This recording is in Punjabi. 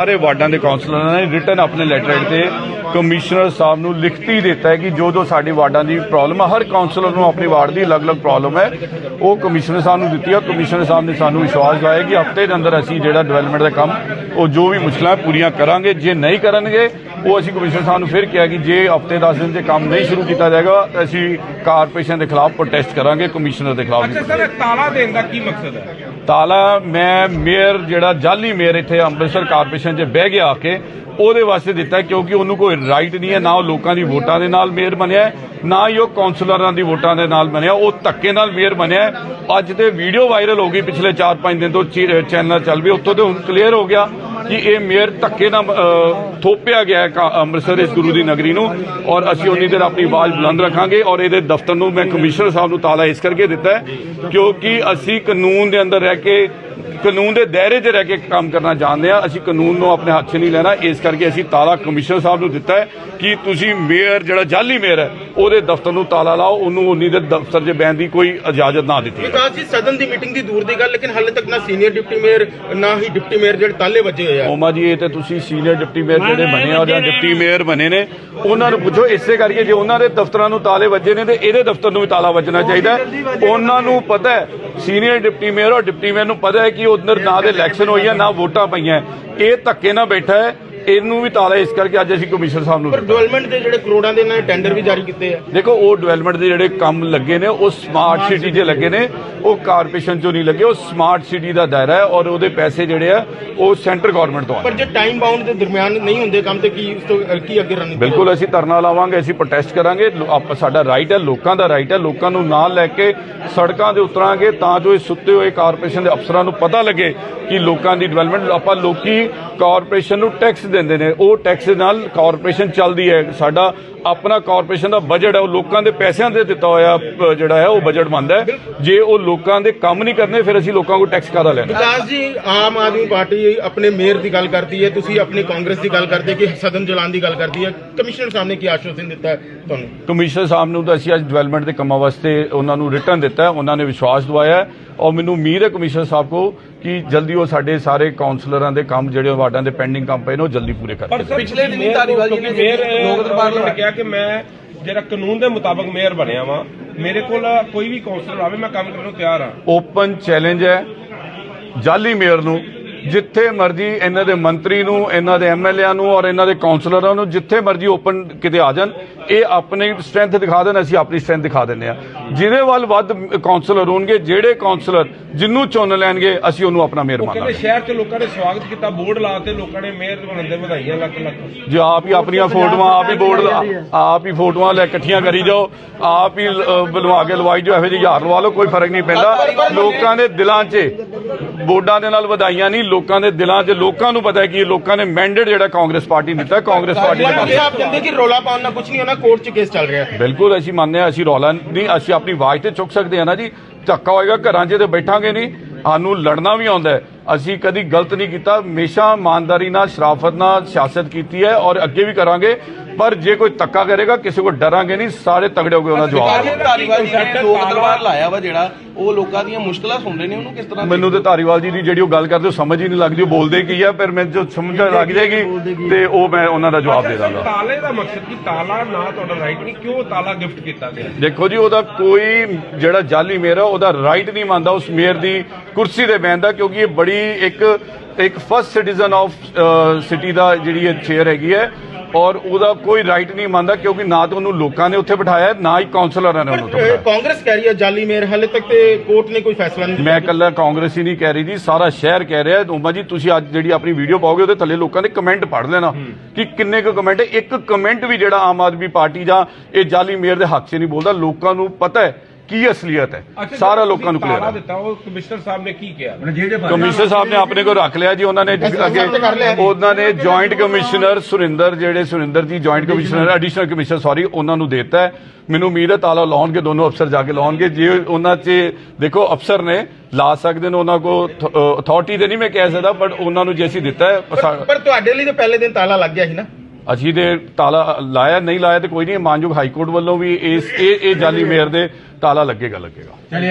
ਸਾਰੇ ਵਾਰਡਾਂ ਦੇ ਕਾਉਂਸਲਰਾਂ ਨੇ ਰਿਟਨ ਆਪਣੇ ਲੈਟਰ ਤੇ ਕਮਿਸ਼ਨਰ ਸਾਹਿਬ ਨੂੰ ਲਿਖਤੀ ਦਿੱਤਾ ਹੈ ਕਿ ਜੋ ਜੋ ਸਾਡੇ ਵਾਰਡਾਂ ਦੀ ਪ੍ਰੋਬਲਮ ਹੈ ਹਰ ਕਾਉਂਸਲਰ ਨੂੰ ਆਪਣੀ ਵਾਰਡ ਦੀ ਅਲੱਗ-ਅਲੱਗ ਪ੍ਰੋਬਲਮ ਹੈ। ਉਹ ਕਮਿਸ਼ਨਰ ਸਾਹਿਬ ਨੂੰ ਦਿੱਤੀ ਹੈ ਕਮਿਸ਼ਨਰ ਸਾਹਿਬ ਨੇ ਸਾਨੂੰ ਵਿਸ਼ਵਾਸ ਦਿਵਾਇਆ ਕਿ ਹਫ਼ਤੇ ਦੇ ਅੰਦਰ ਅਸੀਂ ਜਿਹੜਾ ਡਿਵੈਲਪਮੈਂਟ ਦਾ ਕੰਮ, ਉਹ ਜੋ ਵੀ ਮੁਸ਼ਕਲਾਂ ਪੂਰੀਆਂ ਕਰਾਂਗੇ, ਜੇ ਨਹੀਂ ਕਰਨਗੇ ਉਹ ਅਸੀਂ ਕਮਿਸ਼ਨਰ ਸਾਹਿਬ ਨੂੰ ਫਿਰ ਕਿਹਾ ਕਿ ਜੇ ਹਫ਼ਤੇ 10 ਦਿਨ 'ਚ ਕੰਮ ਨਹੀਂ ਸ਼ੁਰੂ ਕੀਤਾ ਜਾਏਗਾ ਤਾਂ ਅਸੀਂ ਕਾਰਪੋਰੇਸ਼ਨ ਦੇ ਖਿਲਾਫ ਪ੍ਰੋਟੈਸਟ ਕਰਾਂਗੇ ਕਮਿਸ਼ਨਰ ਦੇ ਖਿਲਾਫ ਅੱਛਾ ਸਰ ਤਾਲਾ ਦੇਣ ਦਾ ਕੀ ਮਕਸਦ ਹੈ ਤਾਲਾ ਮੈਂ ਮੇਅਰ ਜਿਹੜਾ ਜਾਲੀ ਮੇਅਰ ਇੱਥੇ ਅੰਮ੍ਰਿਤਸਰ ਕਾਰਪੋਰੇਸ਼ਨ 'ਚ ਬਹਿ ਗਿਆ ਆ ਕੇ ਉਹਦੇ ਵਾਸਤੇ ਦਿੱਤਾ ਕਿਉਂਕਿ ਉਹਨੂੰ ਕੋਈ ਰਾਈਟ ਨਹੀਂ ਹੈ ਨਾ ਉਹ ਲੋਕਾਂ ਦੀ ਵੋਟਾਂ ਦੇ ਨਾਲ ਮੇਅਰ ਬਣਿਆ ਨਾ ਹੀ ਉਹ ਕਾਉਂਸਲਰਾਂ ਦੀ ਵੋਟਾਂ ਦੇ ਨਾਲ ਬਣਿਆ ਉਹ ਧੱਕੇ ਨਾਲ ਮੇਅਰ ਬਣਿਆ। ਅੱਜ ਤੇ ਵੀਡੀਓ ਵਾਇਰਲ ਹੋ ਗਈ ਪਿਛਲੇ 4-5 ਦਿਨ ਤੋਂ ਚੈਨਲ ਚੱਲ ਵੀ ਉੱਥੋਂ ਤੇ ਹੁਣ ਕਲੀਅਰ ਹੋ ਗਿਆ ਕਿ ਇਹ ਮੇਅਰ ਧੱਕੇ ਨਾਲ ਥੋਪਿਆ ਗਿਆ ਹੈ ਅੰਮ੍ਰਿਤਸਰ ਇਸ ਗੁਰੂ ਦੀ ਨਗਰੀ ਨੂੰ ਔਰ ਅਸੀਂ ਉਨੀ ਦੇਰ ਆਪਣੀ ਆਵਾਜ਼ ਬੁਲੰਦ ਰੱਖਾਂਗੇ ਔਰ ਇਹਦੇ ਦਫ਼ਤਰ ਨੂੰ ਮੈਂ ਕਮਿਸ਼ਨਰ ਸਾਹਿਬ ਨੂੰ ਤਾਲਾ ਇਸ ਕਰਕੇ ਦਿੱਤਾ ਹੈ ਕਿਉਂਕਿ ਅਸੀਂ ਕਾਨੂੰਨ ਦੇ ਅੰਦਰ ਰਹਿ ਕੇ ਕਾਨੂੰਨ ਦੇ ਦਾਇਰੇ 'ਚ ਰਹਿ ਕੇ ਕੰਮ ਕਰਨਾ ਚਾਹੁੰਦੇ ਆ ਅਸੀਂ ਕਾਨੂੰਨ ਨੂੰ ਆਪਣੇ ਹੱਥ 'ਚ ਨਹੀਂ ਲੈਣਾ। ਇਸ ਕਰਕੇ ਅਸੀਂ ਤਾਲਾ ਕਮਿਸ਼ਨਰ ਸਾਹਿਬ ਨੂੰ ਦਿੱਤਾ ਹੈ ਕਿ ਤੁਸੀਂ ਮੇਅਰ ਜਿਹੜਾ ਜਾਲੀ ਮੇਅਰ ਹੈ ਉਹਦੇ ਦਫ਼ਤਰ ਨੂੰ ਤਾਲਾ ਲਾਓ। ਉਹਨੂੰ ਉਨੀ ਦੇ ਦਫ਼ਤਰ 'ਚ ਬਹਿਣ ਦੀ ਕੋਈ ਇਜਾਜ਼ਤ ਨਾ ਦਿੱਤੀ। ਵਿਕਾਸ ਜੀ ਸਦਨ ਦੀ ਮੀਟਿੰਗ ਦੀ ਦੂਰ ਦੀ ਗੱਲ ਲੇਕਿਨ ਹਾਲੇ ਤੱਕ ਨਾ ਸੀਨੀਅਰ ਡਿਪਟੀ ਮੇਅਰ ਨਾ ਹੀ ਡਿਪਟੀ ਮੇਅਰ ਜਿਹੜੇ ਤਾਲੇ ਵੱਜੇ ਹੋਏ ਆ। ਓਮਾ ਜੀ ਇਹ ਤੇ ਤੁਸੀਂ ਸੀਨੀਅਰ ਡਿਪਟੀ ਮੇਅਰ ਜਿਹੜੇ ਬਣੇ ਆ ਜਾਂ ਡਿਪਟੀ ਮੇਅਰ ਬਣੇ ਨੇ ਉਹਨਾਂ ਨੂੰ ਪੁੱਛੋ। ਇਸੇ ਕਰਕੇ ਜੇ ਉਹਨਾਂ ਦੇ ਦਫ਼ਤਰਾਂ ਨੂੰ ਤਾਲੇ ਵੱਜੇ ਨੇ ਤੇ ਇਹਦੇ ਦਫ਼ਤਰ ਨੂੰ ਵੀ ਤਾਲਾ ਵੱਜਣਾ ਚਾਹੀਦਾ। ਉਹਨਾਂ ਨੂੰ ਪਤਾ ਹੈ ਸੀਨੀਅਰ ਡਿਪਟੀ ਮੇਅਰ ਔਰ ਡਿਪਟੀ ਮੇਅਰ ਨੂੰ ਪਤਾ ਹੈ ਕਿ ਉਧਰ ਨਾ ਦੇ ਇਲੈਕਸ਼ਨ ਹੋਈ ਹੈ ਨਾ ਵੋਟਾਂ ਪਈਆਂ। ਇਹ ਧੱਕੇ ਨਾਲ ਬੈਠਾ ਹੈ। ਇਹਨੂੰ ਵੀ ਤਾਲਾ ਇਸ ਕਰਕੇ ਅੱਜ ਅਸੀਂ ਕਮਿਸ਼ਨਰ ਸਾਹਿਬ ਨੂੰ ਪਰ ਦਿੱਤਾ। ਡਿਵੈਲਪਮੈਂਟ ਦੇ ਜਿਹੜੇ ਕਰੋੜਾਂ ਦੇ ਇਹਨਾਂ ਨੇ ਟੈਂਡਰ ਵੀ ਜਾਰੀ ਕੀਤੇ ਆ। ਦੇਖੋ ਉਹ ਡਿਵੈਲਪਮੈਂਟ ਦੇ ਜਿਹੜੇ ਕੰਮ ਲੱਗੇ ਨੇ ਉਹ ਸਮਾਰਟ ਸਿਟੀ 'ਚ ਲੱਗੇ ਨੇ ਉਹ ਕਾਰਪੋਰੇਸ਼ਨ 'ਚੋਂ ਨਹੀਂ ਲੱਗੇ ਉਹ ਸਮਾਰਟ ਸਿਟੀ ਦਾ ਦਾਇਰਾ ਹੈ ਔਰ ਉਹਦੇ ਪੈਸੇ ਜਿਹੜੇ ਆ ਉਹ ਸੈਂਟਰ ਗਵਰਨਮੈਂਟ ਤੋਂ ਆਉਂਦੇ ਪਰ ਜੇ ਟਾਈਮ ਬਾਉਂਡ ਦੇ ਦਰਮਿਆਨ ਨਹੀਂ ਹੁੰਦੇ ਕੰਮ ਤੇ ਕੀ ਉਸ ਤੋਂ ਅ, ਕੀ ਅੱਗੇ ਰਣਨੀਤੀ ਬਿਲਕੁਲ ਅਸੀਂ ਧਰਨਾ ਲਾਵਾਂਗੇ ਅਸੀਂ ਪ੍ਰੋਟੈਸਟ ਕਰਾਂਗੇ ਲੋ- ਆਪ- ਸਾਡਾ ਰਾਈਟ ਹੈ ਲੋਕਾਂ ਦਾ ਰਾਈਟ ਹੈ ਲੋਕਾਂ ਨੂੰ ਨਾਲ ਲੈ ਕੇ ਸੜਕਾਂ ਦੇ ਉਤਰਾਂਗੇ ਤਾਂ ਜੋ ਇਹ ਸੁੱਤੇ ਹੋਏ ਕਾਰਪੋਰੇਸ਼ਨ ਦੇ ਅਫਸਰਾਂ ਨੂੰ ਪਤਾ ਲੱਗੇ ਕਿ ਲੋਕਾਂ ਦੀ ਡਿਵੈਲਪਮੈਂਟ ਆਪਾਂ ਲੋਕੀ ਕਾਰਪੋਰੇਸ਼ਨ ਨੂੰ ਟੈਕਸ ਦਿੰਦੇ ਨੇ ਉਹ ਟੈਕਸ ਦੇ ਨਾਲ ਕਾਰਪੋਰੇਸ਼ਨ ਚੱਲਦੀ ਹੈ। ਸਾਡਾ ਆਪਣਾ ਕਾਰਪੋਰੇਸ਼ਨ ਦਾ ਬਜਟ ਹੈ ਉਹ ਲੋਕਾਂ ਦੇ ਪੈਸਿਆਂ ਦੇ ਦਿੱਤਾ ਹੋਇਆ ਜਿਹੜਾ ਹੈ ਉਹ ਬਜਟ ਬਣਦਾ ਹੈ। ਜੇ ਉਹ ਲੋਕਾਂ ਦੇ ਕੰਮ ਨਹੀਂ ਕਰਨੇ ਫਿਰ ਅਸੀਂ ਲੋਕਾਂ ਕੋਲ ਟੈਕਸ ਕਾਹਦਾ ਲੈਣਾ? ਵਿਕਾਸ ਜੀ ਆਮ ਆਦਮੀ ਪਾਰਟੀ ਆਪਣੇ ਮੇਅਰ ਦੀ ਗੱਲ ਕਰਦੀ ਹੈ ਤੁਸੀਂ ਆਪਣੀ ਕਾਂਗਰਸ ਦੀ ਗੱਲ ਕਰਦੇ ਕਿ ਸਦਨ ਚਲਾਉਣ ਦੀ ਗੱਲ ਕਰਦੀ ਹੈ। ਕਮਿਸ਼ਨਰ ਸਾਹਿਬ ਨੇ ਕੀ ਆਸ਼ਵਾਸਨ ਦਿੱਤਾ ਤੁਹਾਨੂੰ? ਕਮਿਸ਼ਨਰ ਸਾਹਿਬ ਨੂੰ ਤਾਂ ਅਸੀਂ ਅੱਜ ਡਿਵੈਲਪਮੈਂਟ ਦੇ ਕੰਮਾਂ ਵਾਸਤੇ ਉਹਨਾਂ ਨੂੰ ਰਿਟਰਨ ਦਿੱਤਾ ਉਹਨਾਂ ਨੇ ਵਿਸ਼ਵਾਸ ਦਿਵਾਇਆ ਔਰ ਮੈਨੂੰ ਉਮੀਦ ਹੈ ਕਮਿਸ਼ਨਰ ਸਾਹਿਬ ਕੋ ਕਿ ਜਲਦੀ ਉਹ ਸਾਡੇ ਸਾਰੇ ਕਾਉਂਸਲਰਾਂ ਦੇ ਕੰਮ ਜਿਹੜੇ ਵਾਰਡਾਂ ਦੇ ਪੈਂਡਿੰਗ ਕੰਮ ਪਏ ਨੇ ਉਹ ਜਲਦੀ ਪੂਰੇ ਪਰ ਕਰਕੇ ਸਰ ਪਿਛਲੇ ਦਿਨੀ ਧਾਰੀਵਾਲ ਜੀ ਨੇ ਮੇਅਰ ਲੋਕ ਦਰਬਾਰ ਨੇ ਕਿਹਾ ਕਿ ਮੈਂ ਜਿਹੜਾ ਕਾਨੂੰਨ ਦੇ ਮੁਤਾਬਕ ਮੇਅਰ ਬਣਿਆ ਵਾਂ ਮੇਰੇ ਕੋਲ ਕੋਈ ਵੀ ਕਾਉਂਸਲਰ ਆਵੇ ਮੈਂ ਕੰਮ ਕਰਨ ਨੂੰ ਤਿਆਰ ਹਾਂ। ਓਪਨ ਚੈਲੰਜ ਹੈ। ਜਾਲੀ ਮੇਅਰ ਨੂੰ ਜਿੱਥੇ ਮਰਜ਼ੀ ਇਹਨਾਂ ਦੇ ਮੰਤਰੀ ਨੂੰ ਇਹਨਾਂ ਦੇ ਐਮਐਲਏਆਂ ਨੂੰ ਔਰ ਇਹਨਾਂ ਦੇ ਕਾਉਂਸਲਰਾਂ ਨੂੰ ਜਿੱਥੇ ਮਰਜ਼ੀ ਓਪਨ ਕਿਤੇ ਆ ਜਾਣ ਇਹ ਆਪਣੀ ਸਟਰੈਂਥ ਦਿਖਾ ਦੇਣ ਅਸੀਂ ਆਪਣੀ ਸਟਰੈਂਥ ਦਿਖਾ ਦਿੰਦੇ ਆ ਜਿਹਦੇ ਵੱਲ ਵੱਧ ਕਾਉਂਸਲਰ ਹੋਣਗੇ ਜਿਹੜੇ ਕਾਉਂਸਲਰ ਜਿੰਨੂੰ ਚੁਣ ਲੈਣਗੇ ਅਸੀਂ ਉਹਨੂੰ ਆਪਣਾ ਮੇਅਰ ਮੰਨਾਂਗੇ। ਸ਼ਹਿਰ 'ਚ ਲੋਕਾਂ ਨੇ ਸਵਾਗਤ ਕੀਤਾ ਬੋਰਡ ਲਾਤੇ ਲੋਕਾਂ ਨੇ ਮੇਅਰ ਬਣਨ ਦੇ ਵਧਾਈਆਂ ਲੱਖ ਲੱਖ। ਜੇ ਆਪ ਹੀ ਆਪਣੀਆਂ ਫੋਟੋਆਂ ਆਪ ਹੀ ਬੋਰਡ ਆਪ ਹੀ ਫੋਟੋਆਂ ਲੈ ਇਕੱਠੀਆਂ ਕਰੀ ਜਾਓ ਆਪ ਹੀ ਅ, ਬਲਵਾ ਕੇ ਲਵਾਈ ਜਾਓ ਇਹੋ ਜਿਹੀ ਹਜ਼ਾਰ ਲਵਾ ਲਓ ਕੋਈ ਫ਼ਰਕ ਨਹੀਂ ਪੈਂਦਾ। ਲੋਕਾਂ ਦੇ ਦਿਲਾਂ 'ਚ ਬੋਰਡਾਂ ਦੇ ਨਾਲ ਵਧਾਈਆਂ ਨਹੀਂ ਲੋਕਾਂ ਦੇ ਦਿਲਾਂ 'ਚ ਲੋਕਾਂ ਨੂੰ ਪਤਾ ਹੈ ਕਿ ਇਹ ਲੋਕਾਂ ਨੇ ਮੈਂਡੇਟ ਜਿਹੜਾ ਕਾਂਗਰਸ ਪਾਰਟੀ ਨੇ ਦਿੱਤਾ ਕਾਂਗਰਸ ਪਾਰਟੀ ਨੇ ਸਾਹਿਬ ਕਹਿੰਦੇ ਕਿ ਰੋਲਾ ਪਾਉਣ ਨਾਲ ਕੁਝ ਨਹੀਂ ਹੋਣਾ ਕੋਰਟ 'ਚ ਕੇਸ ਚੱਲ ਰਿਹਾ। ਬਿਲਕੁਲ ਅਸੀਂ ਮੰਨਦੇ ਹਾਂ ਅਸੀਂ ਰੌਲਾ ਨਹੀਂ ਅਸੀਂ ਆਪਣੀ ਆਵਾਜ਼ ਤੇ ਚੁੱਕ ਸਕਦੇ ਹਾਂ ਨਾ ਜੀ। ਧੱਕਾ ਹੋਏਗਾ ਘਰਾਂ 'ਚ ਤੇ ਬੈਠਾਂਗੇ ਨਹੀਂ। ਸਾਨੂੰ ਲੜਨਾ ਵੀ ਆਉਂਦਾ ਅਸੀਂ ਕਦੀ ਗਲਤ ਨਹੀਂ ਕੀਤਾ। ਹਮੇਸ਼ਾ ਇਮਾਨਦਾਰੀ ਨਾਲ ਸ਼ਰਾਫਤ ਨਾਲ ਸਿਆਸਤ ਕੀਤੀ ਹੈ ਔਰ ਅੱਗੇ ਵੀ ਕਰਾਂਗੇ। ਪਰ ਜੇ ਕੋਈ ਧੱਕਾ ਕਰੇਗਾ ਕਿਸੇ ਕੋ ਡਰਾਂਗੇ ਨਹੀਂ ਸਾਰੇ ਤਗੜੇ ਹੋ ਕੇ ਉਹਨਾਂ ਦਾ ਜਵਾਬ। ਧਾਰੀਵਾਲ ਜੀ ਨੇ ਲੋਕ ਦਰਬਾਰ ਲਾਇਆ ਵਾ ਜਿਹੜਾ ਉਹ ਲੋਕਾਂ ਦੀਆਂ ਮੁਸ਼ਕਲਾਂ ਸੁਣ ਰਹੇ ਨੇ ਉਹਨੂੰ ਕਿਸ ਤਰ੍ਹਾਂ ਮੈਨੂੰ ਤੇ ਧਾਰੀਵਾਲ ਜੀ ਦੀ ਜਿਹੜੀ ਉਹ ਗੱਲ ਕਰਦੇ ਉਹ ਸਮਝ ਹੀ ਨਹੀਂ ਲੱਗਦੀ ਉਹ ਬੋਲਦੇ ਕੀ ਆ ਫਿਰ ਮੈਨੂੰ ਜੋ ਸਮਝ ਲੱਗ ਜਾਏਗੀ ਤੇ ਉਹ ਮੈਂ ਉਹਨਾਂ ਦਾ ਜਵਾਬ ਦੇ ਦਾਂਗਾ। ਤਾਲੇ ਦਾ ਮਕਸਦ ਕੀ? ਤਾਲਾ ਨਾ ਤੁਹਾਡਾ ਰਾਈਟ ਨਹੀਂ ਕਿਉਂ ਤਾਲਾ ਗਿਫਟ ਕੀਤਾ ਗਿਆ? ਦੇਖੋ ਜੀ ਉਹਦਾ ਕੋਈ ਜਿਹੜਾ ਜਾਲੀ ਮੇਅਰ ਆ ਉਹਦਾ ਰਾਈਟ ਨਹੀਂ ਮੰਨਦਾ ਉਸ ਮੇਅਰ ਦੀ ਕੁਰਸੀ ਤੇ ਬਹਿਣ ਦਾ ਕਿਉਂਕਿ ਇਹ ਬੜੀ ਇੱਕ ਇੱਕ ਫਸਟ ਸਿਟੀਜ਼ਨ ਆਫ ਸਿਟੀ ਦਾ ਜਿਹੜੀ ਇਹ ਚੇਅਰ ਹੈਗੀ ਹੈ ਔਰ ਉਹਦਾ ਕੋਈ ਰਾਈਟ ਨਹੀਂ ਮੰਨਦਾ ਕਿਉਂਕਿ ਨਾ ਤਾਂ ਉਹਨੂੰ ਲੋਕਾਂ ਨੇ ਉੱਥੇ ਬਿਠਾਇਆ ਨਾ ਹੀ ਕਾਉਂਸਲਰਾਂ ਨੇ ਉਹਨੂੰ ਬਿਠਾਇਆ। ਕਾਂਗਰਸ ਕਹਿ ਰਹੀ ਹੈ ਜਾਲੀ ਮੇਅਰ ਹਾਲੇ ਤੱਕ ਤੇ ਕੋਰਟ ਨੇ ਕੋਈ ਫੈਸਲਾ ਨਹੀਂ ਮੈਂ ਇਕੱਲਾ ਕਾਂਗਰਸ ਹੀ ਨਹੀਂ ਕਹਿ ਰਹੀ ਜੀ ਸਾਰਾ ਸ਼ਹਿਰ ਕਹਿ ਰਿਹਾ ਉਮਾ ਜੀ ਤੁਸੀਂ ਅੱਜ ਜਿਹੜੀ ਆਪਣੀ ਵੀਡੀਓ ਪਾਓਗੇ ਉਹਦੇ ਥੱਲੇ ਲੋਕਾਂ ਦੇ ਕਮੈਂਟ ਪੜ੍ਹ ਲੈਣਾ। ਕਿ ਕਿੰਨੇ ਕੁ ਕਮੈਂਟ ਇੱਕ ਕਮੈਂਟ ਵੀ ਜਿਹੜਾ ਆਮ ਆਦਮੀ ਪਾਰਟੀ ਜਾਂ ਇਹ ਜਾਲੀ ਮੇਅਰ ਦੇ ਹੱਕ 'ਚ ਨਹੀਂ ਬੋਲਦਾ ਲੋਕਾਂ ਨੂੰ ਪਤਾ ਹੈ ਕੀ ਅਸਲੀਅਤ ਹੈ? ਸਾਰਾ ਲੋਕਾਂ ਨੂੰ ਤਾਲਾ ਕਲੀਅਰ ਹੈ। ਦਿੱਤਾ ਉਹ ਕਮਿਸ਼ਨਰ ਸਾਹਿਬ ਨੇ ਕੀ ਕਿਹਾ? ਕਮਿਸ਼ਨਰ ਸਾਹਿਬ ਨੇ ਆਪਣੇ ਕੋਲ ਰੱਖ ਲਿਆ ਜੀ ਉਹਨਾਂ ਨੇ ਅੱਗੇ ਉਹਨਾਂ ਨੇ ਜੁਆਇੰਟ ਕਮਿਸ਼ਨਰ ਸੁਰਿੰਦਰ ਜਿਹੜੇ Surinder ji joint commissioner additional commissioner sorry ਉਹਨਾਂ ਨੂੰ ਦੇਤਾ ਹੈ। ਮੈਨੂੰ ਉਮੀਦ ਹੈ ਤਾਲਾ ਲਾਉਣਗੇ ਦੋਨੋਂ ਅਫਸਰ ਜਾ ਕੇ ਲਾਉਣਗੇ। ਜੇ ਉਹਨਾਂ 'ਚ ਦੇਖੋ ਅਫਸਰ ਨੇ ਲਾ ਸਕਦੇ ਨੇ ਉਹਨਾਂ ਕੋ ਅਥਾਰਟੀ ਤੇ ਨਹੀਂ ਮੈਂ ਕਹਿ ਸਕਦਾ ਬਟ ਉਹਨਾਂ ਨੂੰ ਜੇ ਅਸੀਂ ਦਿੱਤਾ ਹੈ ਪਰ ਤੁਹਾਡੇ ਲਈ ਤਾਂ ਪਹਿਲੇ ਦਿਨ ਤਾਲਾ ਲੱਗ ਗਿਆ ਸੀ ਨਾ। ਅਸੀਂ ਦੇ ਤਾਲਾ ਲਾਇਆ, ਨਹੀਂ ਲਾਇਆ ਤੇ ਕੋਈ ਨਹੀਂ, ਮਾਨਯੋਗ ਹਾਈ ਕੋਰਟ ਵੱਲੋਂ ਵੀ ਇਸ ਇਹ ਇਹ ਜਾਲੀ ਮੇਅਰ ਦੇ ਤਾਲਾ ਲੱਗੇਗਾ ਲੱਗੇਗਾ।